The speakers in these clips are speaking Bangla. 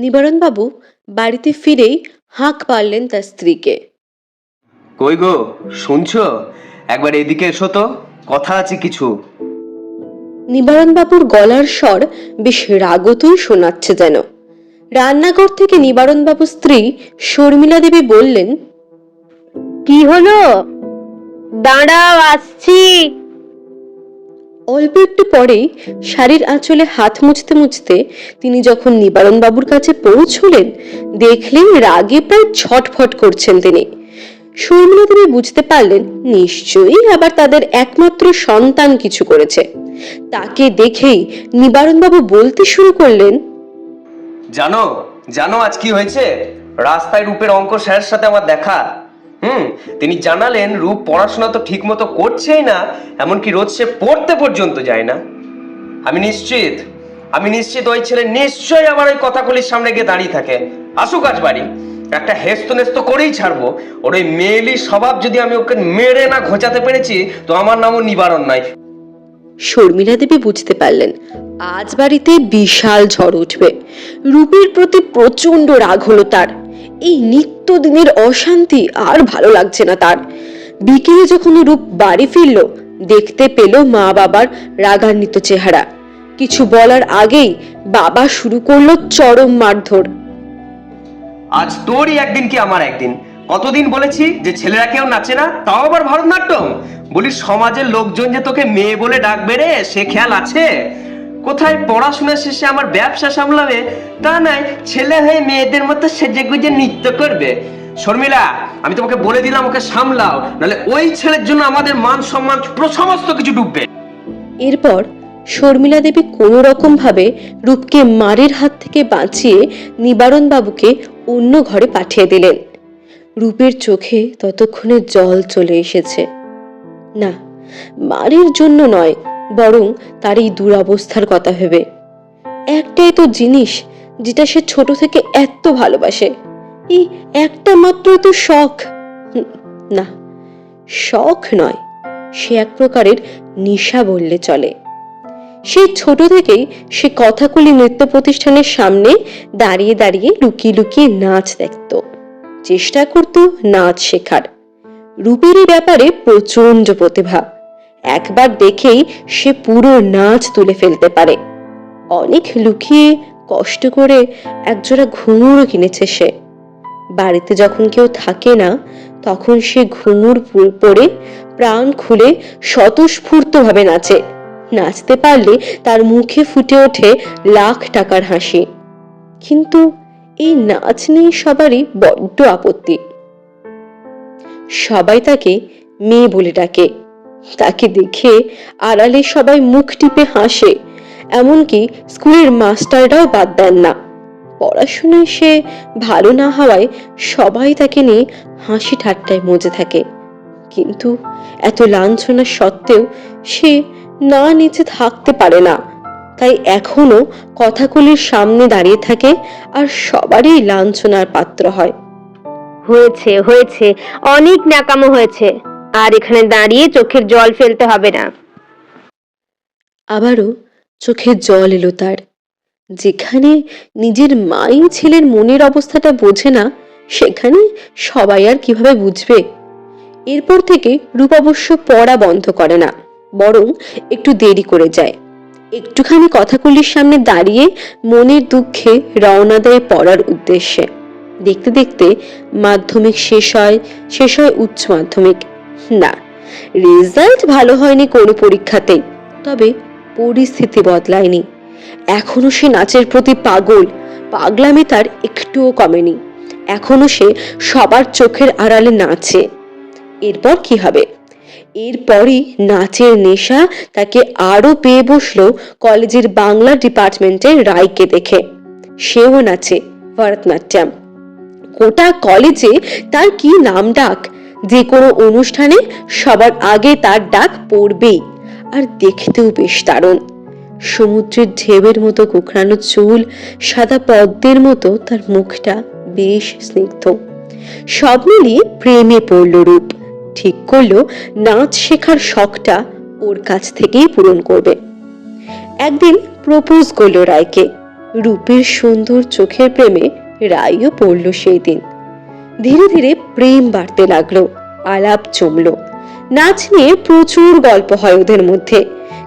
নিবারণবাবু বাড়িতে ফিরেই হাঁক পারলেন তার স্ত্রীকে। কই গো শুনছো? একবার এদিকে এসো তো কথা আছে কিছু। নিবারণবাবুর গলার স্বর বেশ রাগতই শোনাচ্ছে যেন। রান্নাঘর থেকে নিবারণবাবুর স্ত্রী শর্মিলা দেবী বললেন কি হলো? দাঁড়াও আসছি। অল্প একটু পরেই শাড়ির আঁচলে হাত মুছতে মুছতে তিনি যখন নিবারণবাবুর কাছে পৌঁছলেন, দেখলেন রাগে প্রায় ছটফট করছেন তিনি। শর্মিলা দেবী বুঝতে পারলেন, নিশ্চয়ই আবার তাদের একমাত্র সন্তান কিছু করেছে। তাকে দেখেই নিবারণবাবু বলতে শুরু করলেন, জানো জানো আজ কি হয়েছে? রাস্তায় রূপের অঙ্ক স্যারের সাথে আমার দেখা। হুম, তিনি জানালেন, রূপ পড়াশোনা তো ঠিক মতো করছেই না, এমনকি রোজ সে পড়তে পর্যন্ত যায় না। আমি নিশ্চিত আমি নিশ্চিত ওই ছেলে নিশ্চয়ই আমার ওই কথাগুলির সামনে গিয়ে দাঁড়িয়ে থাকে। আসুক আজ বাড়ি, একটা হেস্ত করেই ছাড়বো। ওর ওই মেয়েলি স্বভাব যদি আমি ওকে মেরে না ঘোচাতে পেরেছি, তো আমার নামও নিবারণ নয় শর্মিলা দেবী বুঝতে পারলেন, আজ বাড়িতে বিশাল ঝড় উঠবে। রূপের প্রতি প্রচণ্ড রাগ হলো তার। এই নিত্যদিনের অশান্তি আর ভালো লাগছে না তার। বিকেলে যখন রূপ বাড়ি ফিরল, দেখতে পেল মা বাবার রাগান্বিত চেহারা। কিছু বলার আগেই বাবা শুরু করল চরম মারধর। আজ তোরই একদিন কি আমার একদিন? কতদিন বলেছি যে ছেলেরা কেউ নাচে না, তাও আবার ভারতনাট্যম? বলি সমাজের লোকজন যে তোকে মেয়ে বলে ডাকবে রে, সে খেয়াল আছে? কোথায় পড়াশোনা শেষে আমার ব্যবসা সামলাবে? তা নয় ছেলে হয়ে মেয়েদের মতো সেজে গুজে নৃত্য করবে। শর্মিলা, আমি তোমাকে বলে দিলাম ওকে সামলাও, নাহলে ওই ছেলের জন্য আমাদের মান সম্মান সমস্ত কিছু ডুববে। এরপর শর্মিলা দেবী কোনো রকম ভাবে রূপকে মারের হাত থেকে বাঁচিয়ে নিবারণ বাবুকে অন্য ঘরে পাঠিয়ে দিলেন। রূপের চোখে ততক্ষণে জল চলে এসেছে। না, মারের জন্য নয় বরং তার এই দুরাবস্থার কথা ভেবে। একটাই তো জিনিস যেটা সে ছোট থেকে এত ভালোবাসে। এই একটা মাত্র তো শখ। না, শখ নয়, সে এক প্রকারের নেশা বললে চলে। সেই ছোট থেকেই সে কথাকলি নৃত্য প্রতিষ্ঠানের সামনে দাঁড়িয়ে দাঁড়িয়ে লুকিয়ে লুকিয়ে নাচ দেখত। চেষ্টা করত নাচ শেখার। রূপের এই ব্যাপারে প্রচণ্ড প্রতিভা। একবার দেখেই সে পুরো নাচ তুলে ফেলতে পারে। অনেক লুকিয়ে কষ্ট করে একজোড়া ঘুঙুরও কিনেছে সে। বাড়িতে যখন কেউ থাকে না, তখন সে ঘুঙুর পরে প্রাণ খুলে স্বতঃস্ফূর্তভাবে নাচে। নাচতে পারলে তার মুখে ফুটে ওঠে লাখ টাকার হাসি। কিন্তু এই নাচ নিয়ে সবারই বড্ড আপত্তি। সবাই তাকে মেয়ে বলে ডাকে। তাকে দেখে আড়ালে সবাই মুখ টিপে হাসে, এমনকি স্কুলের মাস্টাররাও বাদ দেন না। পড়াশোনায় সে ভালো না হওয়ায় সবাই তাকে নিয়ে হাসি ঠাট্টায় মজে থাকে। কিন্তু এত লাঞ্ছনা সত্ত্বেও সে না নিচে থাকতে পারে না। তাই এখনও কথাগুলির সামনে দাঁড়িয়ে থাকে আর সবারই লাঞ্ছনার পাত্র হয়। হয়েছে হয়েছে, অনেক ন্যাকামো হয়েছে। আর এখানে দাঁড়িয়ে চোখের জল ফেলতে হবে না। আবারও চোখে জল এলো তার। যেখানে নিজের মাই ছেলের মনের অবস্থাটা বোঝে না, সেখানে সবাই আর কীভাবে বুঝবে? এরপর থেকে রূপ অবশ্য পড়া বন্ধ করে না, বরং একটু দেরি করে যায়। একটুখানি কথাগুলির সামনে দাঁড়িয়ে মনের দুঃখে রওনা দেয় পড়ার উদ্দেশ্যে। দেখতে দেখতে মাধ্যমিক শেষ হয় শেষ হয় উচ্চ মাধ্যমিক। না রেজাল্ট ভালো হয়নি কোনো পরীক্ষাতেই তবে পরিস্থিতি বদলায়নি। এখনও সে নাচের প্রতি পাগল, পাগলামি তার একটুও কমেনি। এখনও সে সবার চোখের আড়ালে নাচে। এরপর কি হবে? এরপরই নাচের নেশা তাকে আরও পেয়ে বসল কলেজের বাংলা ডিপার্টমেন্টের রায়কে দেখে। সেও নাচে, ভরতনাট্যম। গোটা কলেজে তার কি নাম ডাক যে কোনো অনুষ্ঠানে সবার আগে তার ডাক পড়বেই, আর দেখতেও বেশ দারুণ। সমুদ্রের ঢেউয়ের মতো কোকড়ানো চুল, সাদা পদ্মের মতো তার মুখটা বেশ স্নিগ্ধ। সব মিলিয়ে প্রেমে পড়ল রূপ। ঠিক করল, নাচ শেখার শখটা ওর কাছ থেকেই পূরণ করবে। একদিন প্রপোজ করল রায়কে। রূপের সুন্দর চোখের প্রেমে রায়ও পড়ল সেই দিন। ধীরে ধীরে প্রেম বাড়তে লাগল, আলাপ জমলো। নাচ নিয়ে প্রচুর গল্প হয় ওদের মধ্যে।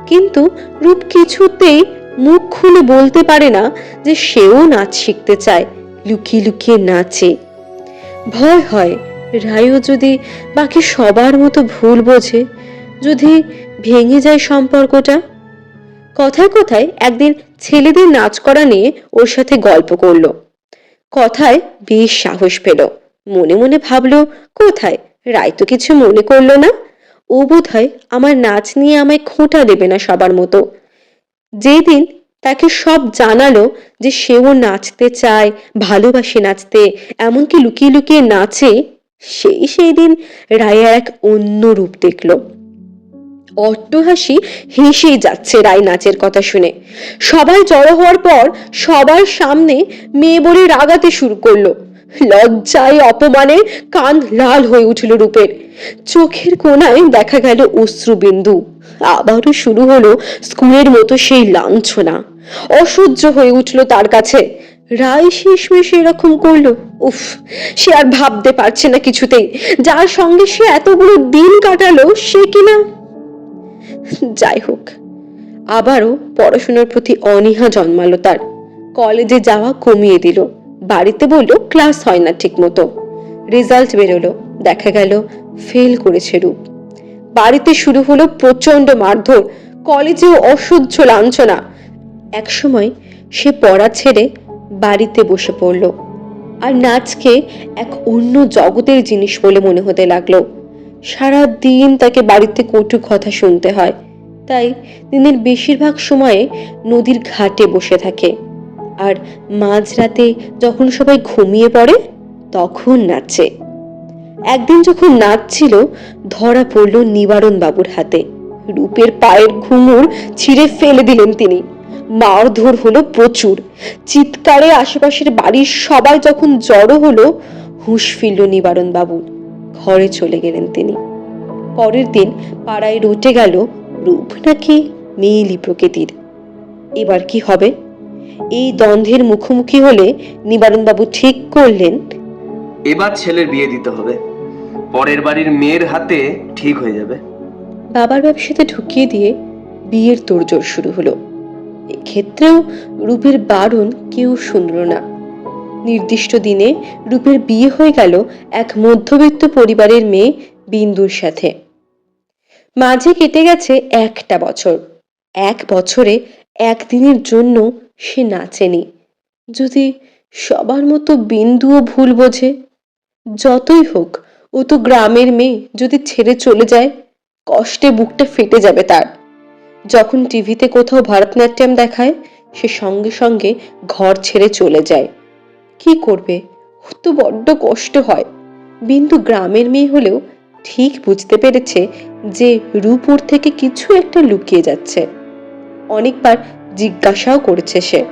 কিন্তু রূপ কিছুতেই মুখ খুলে বলতে পারে না যে সেও নাচ শিখতে চায়, লুকিয়ে লুকিয়ে নাচে। ভয় হয়, রায়ও যদি বাকি সবার মতো ভুল বোঝে, যদি ভেঙে যায় সম্পর্কটা? কথায় কথায় একদিন ছেলেদের নাচ করা নিয়ে ওর সাথে গল্প করল। কথায় বেশ সাহস পেল। মনে মনে ভাবলো, কোথায়? রায় তো কিছু মনে করল না। ও বোধ হয় আমার নাচ নিয়ে আমায় খোঁটা দেবে না সবার মতো। যেদিন তাকে সব জানালো যে সেও নাচতে চায়, ভালোবাসে নাচতে, এমনকি লুকিয়ে লুকিয়ে নাচে, সেই সেই দিন রায়ের এক অন্য রূপ দেখল। অট্টহাসি হেসেই যাচ্ছে রায় নাচের কথা শুনে। সবাই জড়ো হওয়ার পর সবার সামনে মেয়ে বলে রাগাতে শুরু করল। লজ্জায় অপমানে কান লাল হয়ে উঠল রূপের। চোখের কোনায় দেখা গেল অশ্রুবিন্দু। আবারও শুরু হলো স্কুলের মতো সেই লাঞ্ছনা। অসহ্য হয়ে উঠল তার কাছে। রায় শেষমেশ এরকম করল, উফ, সে আর ভাবতে পারছে না কিছুতেই। যার সঙ্গে সে এতগুলো দিন কাটালো, সে কিনা? যাই হোক, আবারও পড়াশোনার প্রতি অনীহা জন্মালো তার। কলেজে যাওয়া কমিয়ে দিল। বাড়িতে বলল ক্লাস হয় না ঠিক মতো রেজাল্ট বেরোলো, দেখা গেল ফেল করেছে রূপ। বাড়িতে শুরু হলো প্রচণ্ড মারধর কলেজেও অসহ্য লাঞ্ছনা। একসময় সে পড়া ছেড়ে বাড়িতে বসে পড়ল। আর নাচকে এক অন্য জগতের জিনিস বলে মনে হতে লাগল। সারা দিন তাকে বাড়িতে কটু কথা শুনতে হয়। তাই দিনের বেশিরভাগ সময়ে নদীর ঘাটে বসে থাকে। আর মাঝরাতে যখন সবাই ঘুমিয়ে পড়ে, তখন নাচে। একদিন যখন নাচছিল, ধরা পড়ল নিবারণ বাবুর হাতে। রূপের পায়ের ঘুঙুর ছিঁড়ে ফেলে দিলেন তিনি। মারধর হলো প্রচুর। চিৎকারে আশেপাশের বাড়ির সবাই যখন জড়ো হলো, হুঁশ ফিরল নিবারণ বাবুর ঘরে চলে গেলেন তিনি। পরের দিন পাড়ায় রটে গেল রূপ নাকি মেয়েলি প্রকৃতির। এবার কি হবে? এই দ্বন্দ্বের মুখোমুখি হলে নিবারণবাবু ঠিক করলেন। এবার ছেলের বিয়ে দিতে হবে। পরের বাড়ির মেয়ের হাতে ঠিক হয়ে যাবে। বাবার ব্যবসাতে ঢুকিয়ে দিয়ে বিয়ের তোড়জোড় শুরু হলো। এক্ষেত্রেও রূপের বারণ কেউ শুনল না। নির্দিষ্ট দিনে রূপের বিয়ে হয়ে গেল এক মধ্যবিত্ত পরিবারের মেয়ে বিন্দুর সাথে। মাঝে কেটে গেছে একটা বছর। এক বছরে একদিনের জন্য সে নাচেনি যদি সবার মতো বিন্দুও ভুল বোঝে, যতই হোক, ও তো গ্রামের মেয়ে, যদি ছেড়ে চলে যায়, কষ্টে বুকটা ফেটে যাবে তার। যখন টিভিতে কোথাও ভারতনাট্যম দেখায়, সে সঙ্গে সঙ্গে ঘর ছেড়ে চলে যায়। কি করবে? তো বড্ড কষ্ট হয়। বিন্দু গ্রামের মেয়ে হলেও ঠিক বুঝতে পেরেছে যে রূপুর থেকে কিছু একটা লুকিয়ে যাচ্ছে। অনেকবার জিজ্ঞাসাও করেছে সে।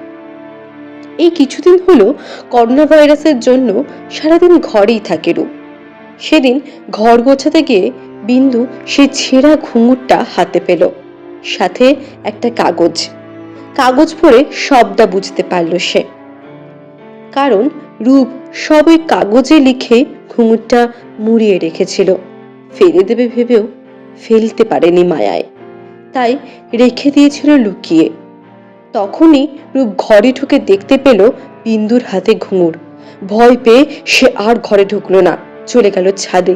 এই কিছুদিন হলো করোনা ভাইরাসের জন্য সারাদিন ঘরেই থাকে রূপ। সেদিন ঘর গোছাতে গিয়ে বিন্দু সে ছেঁড়া ঘুঙুরটা হাতে পেল, সাথে একটা কাগজ। কাগজ পড়ে সবটা বুঝতে পারল সে। কারণ রূপ সব কাগজে লিখে ঘুঙুরটা মুড়িয়ে রেখেছিল। ফেলে দেবে ভেবেও ফেলতে পারেনি মায়ায়। তাই রেখে দিয়েছিল লুকিয়ে। তখনই রূপ ঘরে ঢুকে দেখতে পেল বিন্দুর হাতে ঘুঙুর। ভয় পেয়ে সে আর ঘরে ঢুকলো না, চলে গেল ছাদে।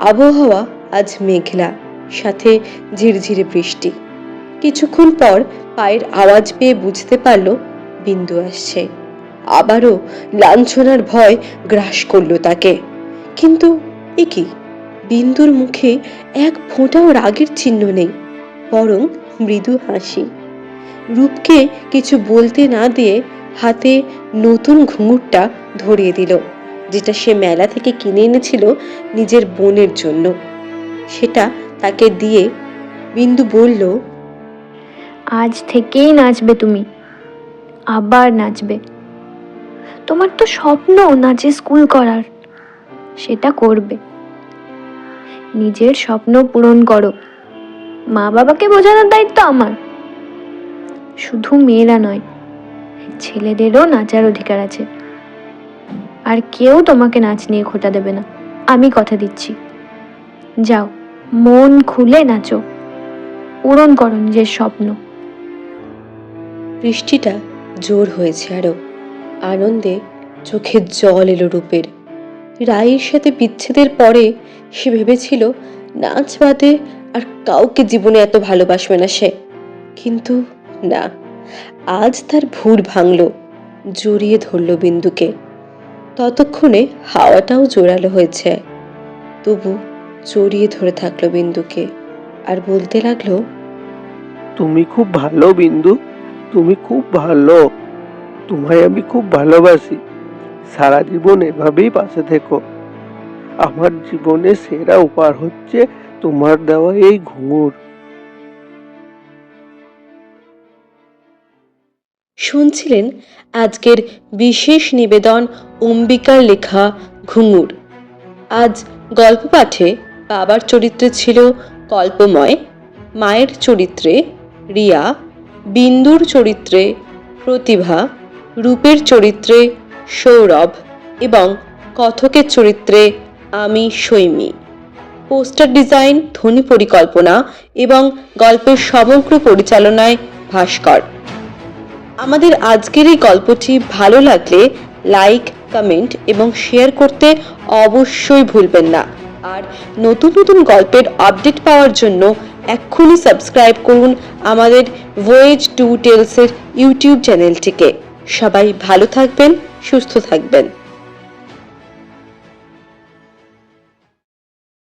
আবহাওয়া আজ মেঘলা, সাথে ঝিরঝিরে বৃষ্টি। কিছুক্ষণ পর পায়ের আওয়াজ পেয়ে বুঝতে পারল বিন্দু আসছে। আবারও লাঞ্ছনার ভয় গ্রাস করল তাকে। কিন্তু এ কি? বিন্দুর মুখে এক ফোঁটাও রাগের চিহ্ন নেই, বরং মৃদু হাসি। রূপকে কিছু বলতে না দিয়ে হাতে নতুন ঘুঙুরটা ধরিয়ে দিল, যেটা সে মেলা থেকে কিনে এনেছিল নিজের বোনের জন্য। সেটা তাকে দিয়ে বিন্দু বলল, আজ থেকেই নাচবে তুমি, আবার নাচবে। তোমার তো স্বপ্ন নাচে স্কুল করার, সেটা করবে। নিজের স্বপ্ন পূরণ করো। মা বাবাকে বোঝানোর দায়িত্ব আমার। শুধু মেয়েরা নয়, ছেলেদেরও নাচার অধিকার আছে। আর কেউ তোমাকে নাচ নিয়ে খোটা দেবে না। আমি কথা দিচ্ছি। যাও, মন খুলে নাচো। পূরণ করো নিজের স্বপ্ন। বৃষ্টিটা জোর হয়েছে আরও। আনন্দে চোখে জল এলো রূপের। রায়ের সাথে বিচ্ছেদের পরে সে ভেবেছিল, নাচ বাদে আর কাউকে জীবনে এত ভালোবাসবে না সে। কিন্তু না, আজ তার ভুর ভাঙল, জড়িয়ে ধরল বিন্দুকে। ততক্ষণে হাওয়াটাও জোরালো হয়েছে। তবু জড়িয়ে ধরে থাকল বিন্দুকে আর বলতে লাগল, তুমি খুব ভালো বিন্দু, তুমি খুব ভালো। তোমায় আমি খুব ভালোবাসি। সারা জীবন এভাবেই পাশে থেকো। আমার জীবনে সেরা উপহার হচ্ছে তোমার দেওয়া এই ঘুঙুর। শুনছিলেন আজকের বিশেষ নিবেদন অম্বিকার লেখা ঘুঙুর। আজ গল্প পাঠে বাবার চরিত্রে ছিল কল্পময়, মায়ের চরিত্রে রিয়া, বিন্দুর চরিত্রে প্রতিভা, রূপের চরিত্রে সৌরভ এবং কথকের চরিত্রে আমি সৈমি। পোস্টার ডিজাইন, ধ্বনি পরিকল্পনা এবং গল্পের সমগ্র পরিচালনায় ভাস্কর। আমাদের আজকের এই গল্পটি ভালো লাগলে লাইক, কমেন্ট এবং শেয়ার করতে অবশ্যই ভুলবেন না। আর নতুন নতুন গল্পের আপডেট পাওয়ার জন্য এক্ষুনি সাবস্ক্রাইব করুন আমাদের ভোয়েজ টু টেলসের ইউটিউব চ্যানেলটিকে। সবাই ভালো থাকবেন, সুস্থ থাকবেন।